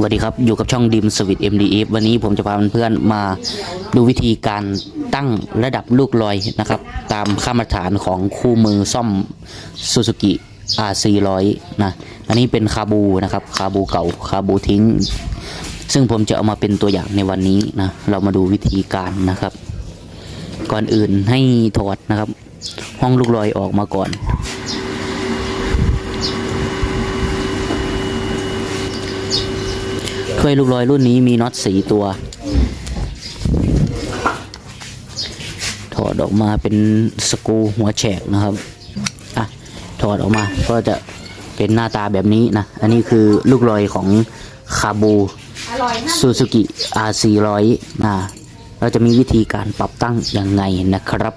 สวัสดีครับ อยู่กับช่องดิมสวิต MDF วันนี้ผมจะพาเพื่อนๆมาดูวิธีการตั้งระดับลูกลอยนะครับ ตามค่ามาตรฐานของคู่มือซ่อม Suzuki R400 นะอันนี้เป็นคาบูนะครับคาบูเก่าคาบูทิ้ง ซึ่งผมจะเอามาเป็นตัวอย่างในวันนี้นะเรามาดูวิธีการนะครับ ก่อนอื่นให้ถอดนะครับ ห้องลูกลอยออกมาก่อน วยลูกลอยรุ่นนี้มีน็อตสีตัว ถอดออกมาเป็นสกรูหัวแฉกนะครับอะถอดออกมาก็จะเป็นหน้าตาแบบนี้นะ อันนี้คือลูกลอยของคาบูซูซูกิ R400 นะเราจะมีวิธีการปรับตั้งยังไงนะครับ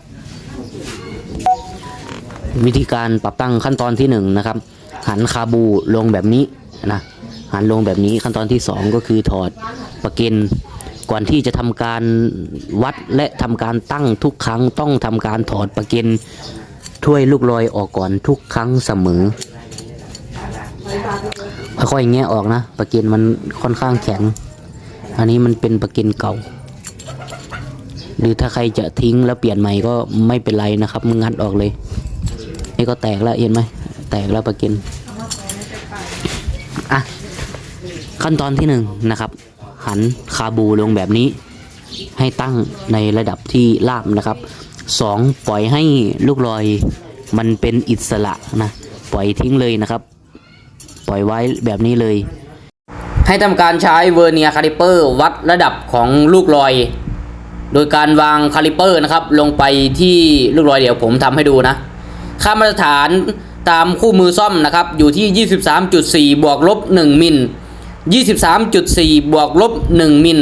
วิธีการปรับตั้งขั้นตอนที่หนึ่งนะครับ หันคาบูลงแบบนี้นะ หันลงแบบนี้ขั้นตอนที่สองก็คือถอดประเก็นก่อนที่จะทำการวัดและทำการตั้งทุกครั้งต้องทำการถอดประเก็นถ้วยลูกลอยออกก่อนทุกครั้งเสมอค่อยๆแงะออกนะประเก็นมันค่อนข้างแข็ง อันนี้มันเป็นประเก็นเก่า หรือถ้าใครจะทิ้งแล้วเปลี่ยนใหม่ก็ไม่เป็นไรนะครับมึงงัดออกเลย นี่ก็แตกแล้วเห็นไหมแตกแล้วประเก็นอะ ขั้นตอนที่หนึ่งนะครับ หันคาบูลงแบบนี้ ให้ตั้งในระดับที่ราบนะครับสองปล่อยให้ลูกลอยมันเป็นอิสระนะปล่อยทิ้งเลยนะครับ ปล่อยไว้แบบนี้เลย ให้ทำการใช้เวอร์เนียคาลิเปอร์วัดระดับของลูกลอย โดยการวางคาลิเปอร์นะครับ ลงไปที่ลูกลอยเดี๋ยวผมทำให้ดูนะ ค่ามาตรฐานตามคู่มือซ่อมนะครับ อยู่ที่ 23.4 บวกลบ 1 มิล 23.4 บวกลบ 1 มิล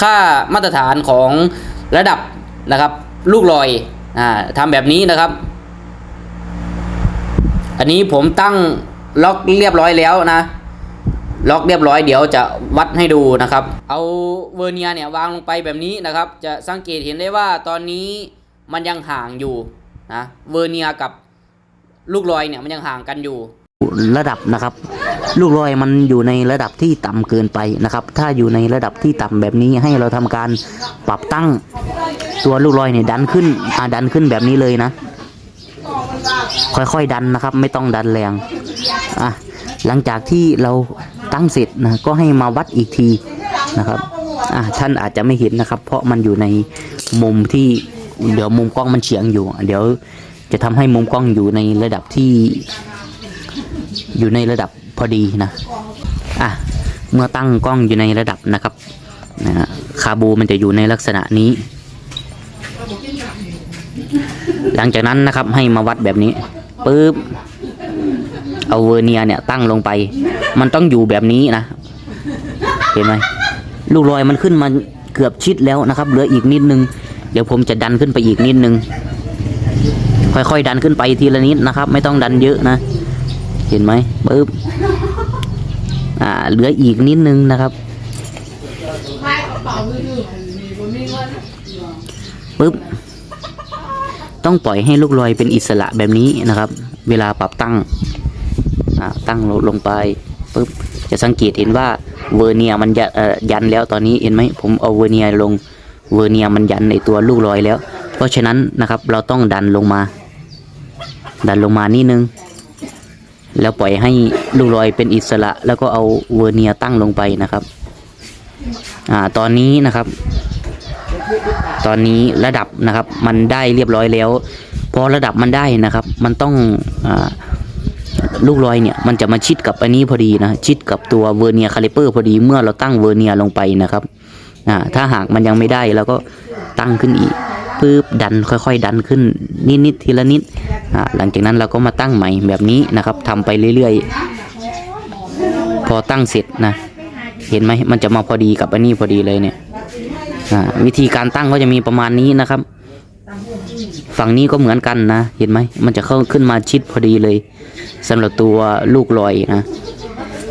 ค่ามาตรฐานของระดับนะครับ ลูกลอยอ่าทำแบบนี้นะครับ อันนี้ผมตั้งล็อกเรียบร้อยแล้วนะ ล็อกเรียบร้อยเดี๋ยวจะวัดให้ดูนะครับ เอาเวอร์เนียเนี่ยวางลงไปแบบนี้นะครับ จะสังเกตเห็นได้ว่าตอนนี้มันยังห่างอยู่นะเวอร์เนียกับลูกลอยเนี่ยมันยังห่างกันอยู่ ระดับนะครับ ลูกลอยมันอยู่ในระดับที่ต่ำเกินไปนะครับ ถ้าอยู่ในระดับที่ต่ำแบบนี้ให้เราทำการปรับตั้งตัวลูกลอยเนี่ยดันขึ้นอ่าดันขึ้นแบบนี้เลยนะ ค่อยๆดันนะครับ ไม่ต้องดันแรงอะหลังจากที่เราตั้งเสร็จนะก็ให้มาวัดอีกทีนะครับอะท่านอาจจะไม่เห็นนะครับ เพราะมันอยู่ในมุมที่เดี๋ยวมุมกล้องมันเฉียงอยู่ เดี๋ยวจะทำให้มุมกล้องอยู่ในระดับที่ อยู่ในระดับพอดีนะอะเมื่อตั้งกล้องอยู่ในระดับนะครับนะคาบูมันจะอยู่ในลักษณะนี้ หลังจากนั้นนะครับให้มาวัดแบบนี้ปึ๊บเอาเวอร์เนียเนี่ยตั้งลงไป มันต้องอยู่แบบนี้นะ เห็นไหมลูกลอยมันขึ้นมาเกือบชิดแล้วนะครับ เหลืออีกนิดนึง เดี๋ยวผมจะดันขึ้นไปอีกนิดนึง ค่อยๆดันขึ้นไปทีละนิดนะครับ ไม่ต้องดันเยอะนะ เห็นไหมปึ๊บอ่า เหลืออีกนิดนึงนะครับปึ๊บต้องปล่อยให้ลูกลอยเป็นอิสระแบบนี้นะครับ เวลาปรับตั้งตั้งลงไปปึ๊บจะสังเกตเห็นว่าเวอร์เนียมันจะยันแล้วตอนนี้เห็นไหมผมเอาเวอร์เนียลงเวอร์เนียมันยันในตัวลูกลอยแล้ว เพราะฉะนั้นนะครับเราต้องดันลงมา ดันลงมานิดนึง แล้วปล่อยให้ลูกลอยเป็นอิสระ แล้วก็เอาเวอร์เนียตั้งลงไปนะครับอ่าตอนนี้นะครับ ตอนนี้ระดับนะครับ มันได้เรียบร้อยแล้วพอระดับมันได้นะครับ มันต้องอ่าลูกลอยเนี่ยมันจะมาชิดกับอันนี้พอดีนะชิดกับตัวเวอร์เนียคาลิเปอร์พอดีเมื่อเราตั้งเวอร์เนียลงไปนะครับอ่าถ้าหากมันยังไม่ได้เราก็ตั้งขึ้นอีก ปึ๊บดันค่อย ๆ ดันขึ้นนิดๆทีละนิดอ่าหลังจากนั้นเราก็มาตั้งใหม่แบบนี้นะครับทำไปเรื่อยๆ พอตั้งเสร็จนะเห็นไหมมันจะมาพอดีกับอันนี้พอดีเลยเนี่ยอ่าวิธีการตั้งก็จะมีประมาณนี้นะครับ ฝั่งนี้ก็เหมือนกันนะ เห็นไหมมันจะเข้าขึ้นมาชิดพอดีเลยสำหรับตัวลูกลอยนะ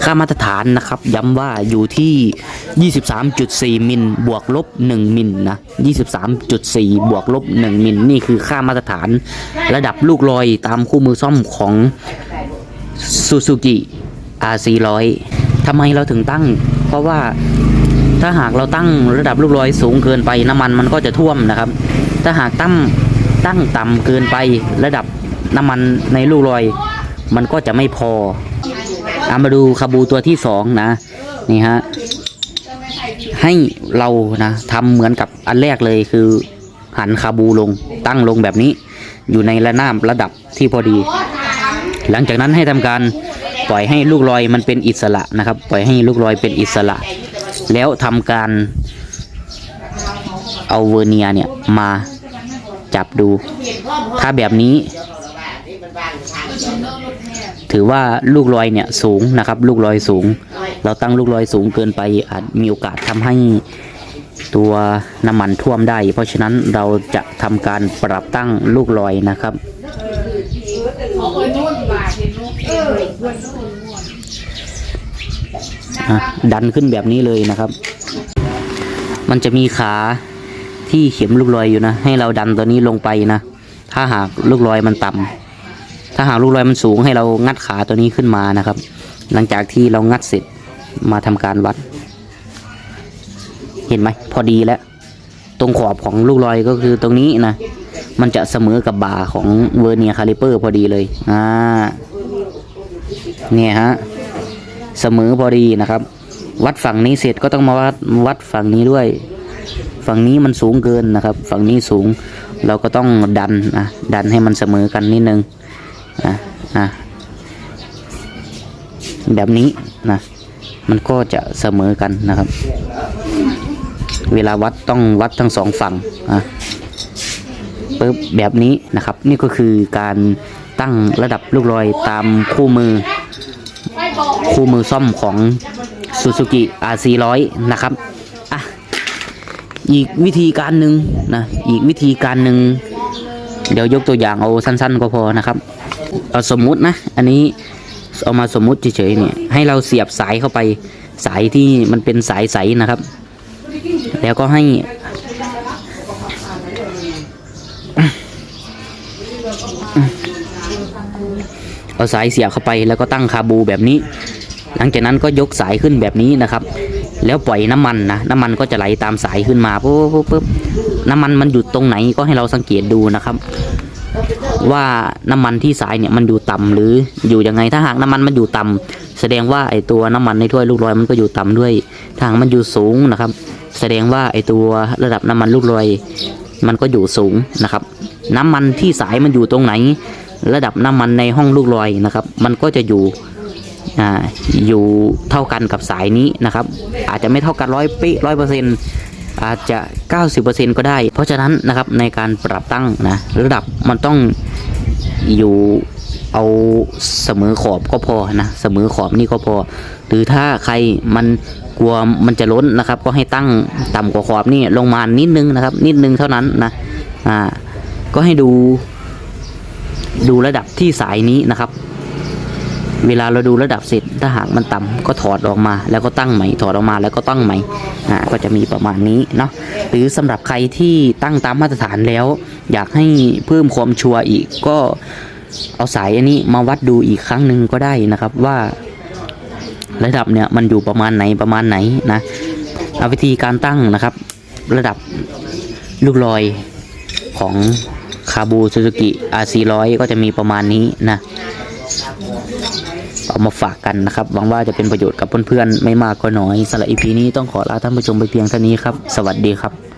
ค่ามาตรฐานนะครับ ย้ำว่าอยู่ที่ 23.4 มิลบวกลบ 1 มิลนะ 23.4 บวกลบ 1 มิลนี่คือค่ามาตรฐาน ระดับลูกลอยตามคู่มือซ่อมของ Suzuki R400 ทำไมเราถึงตั้ง เพราะว่าถ้าหากเราตั้งระดับลูกลอยสูงเกินไปน้ำมันมันก็จะท่วมนะครับ ถ้าหากตั้งตั้งต่ำเกินไประดับน้ำมันในลูกลอย มันก็จะไม่พอ เอามาดูคาบูตัวที่สองนะ นี่ฮะ ให้เรานะทำเหมือนกับอันแรกเลยคือ หันคาบูลงตั้งลงแบบนี้ อยู่ในระนาบระดับที่พอดี หลังจากนั้นให้ทำการปล่อยให้ลูกลอยมันเป็นอิสระนะครับ ปล่อยให้ลูกลอยเป็นอิสระ แล้วทำการเอาเวอร์เนียเนี่ยมาจับดู ถ้าแบบนี้ ถือว่าลูกลอยเนี่ยสูงนะครับ ลูกลอยสูง เราตั้งลูกลอยสูงเกินไปอาจมีโอกาสทำให้ตัวน้ำมันท่วมได้ เพราะฉะนั้นเราจะทำการปรับตั้งลูกลอยนะครับดันขึ้นแบบนี้เลยนะครับ มันจะมีขาที่เข็มลูกลอยอยู่นะ ให้เราดันตัวนี้ลงไปนะ ถ้าหากลูกลอยมันต่ำ ถ้าหากลูกลอยมันสูงให้เรางัดขาตัวนี้ขึ้นมานะครับ หลังจากที่เรางัดเสร็จมาทำการวัด เห็นไหมพอดีแล้ว ตรงขอบของลูกลอยก็คือตรงนี้นะมันจะเสมอกับบ่าของเวอร์เนียคาลิเปอร์พอดีเลยอ่าเนี่ยฮะเสมอพอดีนะครับ วัดฝั่งนี้เสร็จก็ต้องมาวัดวัดฝั่งนี้ด้วย ฝั่งนี้มันสูงเกินนะครับ ฝั่งนี้สูงเราก็ต้องดันนะดันให้มันเสมอกันนิดนึง นะนะแบบนี้นะมันก็จะเสมอกันนะครับ เวลาวัดต้องวัดทั้งสองฝั่งอะปึ๊บแบบนี้นะครับ นี่ก็คือการตั้งระดับลูกลอยตามคู่มือ คู่มือซ่อมของ Suzuki R400 นะครับอะอีกวิธีการหนึ่งนะอีกวิธีการหนึ่งเดี๋ยวยกตัวอย่างเอาสั้นๆก็พอนะครับ เอาสมมุตินะ อันนี้เอามาสมมุติเฉยๆเนี่ย ให้เราเสียบสายเข้าไปสายที่มันเป็นสายใสนะครับ แล้วก็ให้เอาสายเสียบเข้าไปแล้วก็ตั้งคาบูแบบนี้ หลังจากนั้นก็ยกสายขึ้นแบบนี้นะครับ แล้วปล่อยน้ำมันนะน้ำมันก็จะไหลตามสายขึ้นมาปุ๊บปุ๊บปุ๊บน้ำมันมันอยู่ตรงไหนก็ให้เราสังเกตดูนะครับ ว่าน้ำมันที่สายเนี่ยมันอยู่ต่ำหรืออยู่ยังไงถ้าหากน้ำมันมันอยู่ต่ำแสดงว่าไอตัวน้ำมันในถ้วยลูกลอยมันก็อยู่ต่ำด้วยถ้าหากมันอยู่สูงนะครับ แสดงว่าไอตัวระดับน้ำมันลูกลอยมันก็อยู่สูงนะครับ น้ำมันที่สายมันอยู่ตรงไหน ระดับน้ำมันในห้องลูกลอยนะครับ มันก็จะอยู่อ่าอยู่เท่ากันกับสายนี้นะครับ อาจจะไม่เท่ากันร้อยเป๊ะร้อยเปอร์เซ็นต์ อาจจะ 90%ก็ได้ เพราะฉะนั้นนะครับในการปรับตั้งนะระดับมันต้องอยู่เอาเสมอขอบก็พอนะเสมอขอบนี่ก็พอ หรือถ้าใครมันกลัวมันจะล้นนะครับ ก็ให้ตั้งต่ำกว่าขอบนี่ลงมานิดนึงนะครับ นิดนึงเท่านั้นนะอ่าก็ให้ดู ดูระดับที่สายนี้นะครับ เวลาเราดูระดับเสร็จถ้าหากมันต่ำก็ถอดออกมา แล้วก็ตั้งใหม่ถอดออกมาแล้วก็ตั้งใหม่อ่าก็จะมีประมาณนี้เนาะหรือสำหรับใครที่ตั้งตามมาตรฐานแล้ว อยากให้เพิ่มความชัวร์อีกก็เอาสายอันนี้มาวัดดูอีกครั้งหนึ่งก็ได้นะครับว่า ระดับเนี่ยมันอยู่ประมาณไหนประมาณไหนนะเอาวิธีการตั้งนะครับ ระดับลูกลอยของคาบูซูซูกิ R400 ก็จะมีประมาณนี้นะ เอามาฝากกันนะครับหวังว่าจะเป็นประโยชน์กับเพื่อนๆไม่มากก็น้อยสำหรับ EP นี้ต้องขอลาท่านผู้ชมไปเพียงเท่านี้ครับ สวัสดีครับ